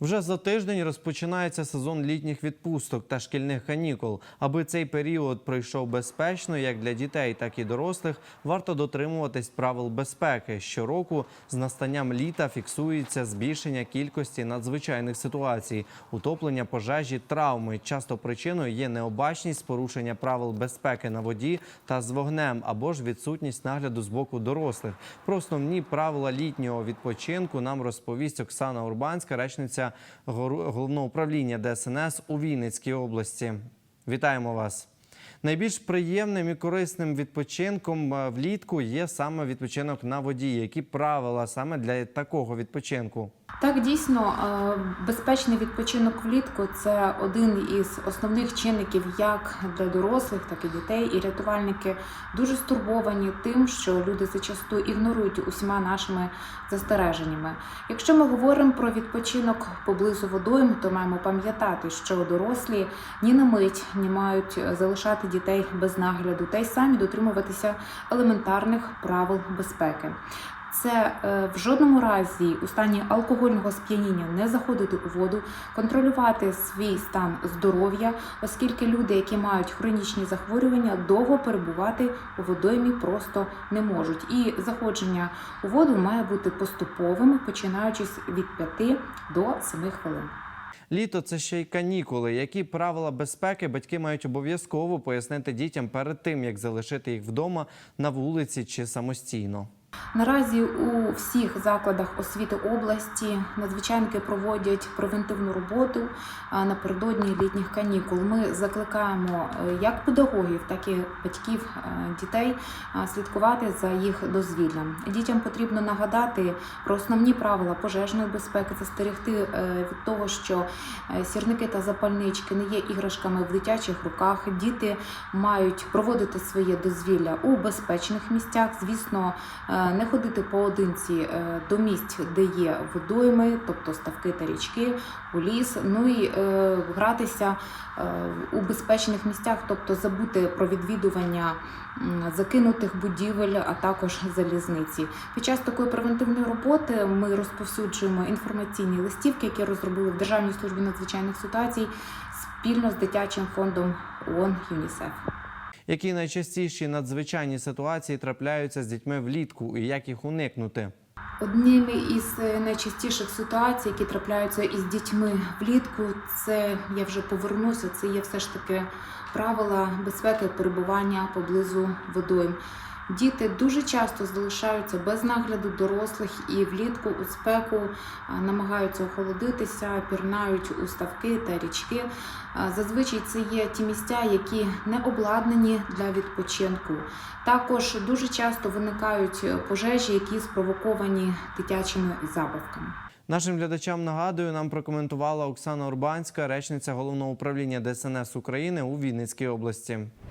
Вже за тиждень розпочинається сезон літніх відпусток та шкільних канікул. Аби цей період пройшов безпечно, як для дітей, так і дорослих, варто дотримуватись правил безпеки. Щороку з настанням літа фіксується збільшення кількості надзвичайних ситуацій, утоплення пожежі, травми. Часто причиною є необачність порушення правил безпеки на воді та з вогнем або ж відсутність нагляду з боку дорослих. Про основні правила літнього відпочинку нам розповість Оксана Урбанська, речниця Головного управління ДСНС у Вінницькій області. Вітаємо вас. Найбільш приємним і корисним відпочинком е, влітку є саме відпочинок на воді. Які правила саме для такого відпочинку? Так, дійсно, е, безпечний відпочинок влітку це один із основних чинників як для дорослих, так і дітей. І рятувальники дуже стурбовані тим, що люди зачасту ігнорують усіма нашими застереженнями. Якщо ми говоримо про відпочинок поблизу водойм, то маємо пам'ятати, що дорослі ні на мить не мають залишати дітей без нагляду та й самі дотримуватися елементарних правил безпеки. Це е, в жодному разі у стані алкогольного сп'яніння не заходити у воду, контролювати свій стан здоров'я, оскільки люди, які мають хронічні захворювання, довго перебувати у водоймі просто не можуть. І заходження у воду має бути поступовим, починаючись від 5 до 7 хвилин. Літо це ще й канікули. Які правила безпеки батьки мають обов'язково пояснити дітям перед тим, як залишити їх вдома на вулиці чи самостійно. Наразі у всіх закладах освіти області надзвичайники проводять превентивну роботу напередодні літніх канікул. Ми закликаємо е, як педагогів, так і батьків е, дітей слідкувати за їх дозвіллям. Дітям потрібно нагадати про основні правила пожежної безпеки, застерегти е, від того, що сірники та запальнички не є іграшками в дитячих руках. Діти мають проводити своє дозвілля у безпечних місцях. Звісно, не ходити поодинці е, до місць, де є водойми, тобто ставки та річки, у ліс. Ну і е, гратися е, у безпечних місцях, тобто забути про відвідування закинутих будівель, а також залізниці. Під час такої превентивної роботи ми розповсюджуємо інформаційні листівки, які розробили в Державній службі надзвичайних ситуацій спільно з дитячим фондом ООН ЮНІСЕФ. Які найчастіші надзвичайні ситуації трапляються з дітьми влітку і як їх уникнути? Одніми із е, найчастіших ситуацій, які трапляються із дітьми влітку, це я вже повернуся. Це є все ж таки правила безпеки перебування поблизу водойм. Діти дуже часто залишаються без нагляду дорослих і влітку у спеку намагаються охолодитися, пірнають у ставки та річки. Зазвичай це є ті місця, які не обладнані для відпочинку. Також дуже часто виникають пожежі, які спровоковані дитячими забавками. Нашим глядачам нагадую, нам прокоментувала Оксана Урбанська, речниця головного управління ДСНС України у Вінницькій області.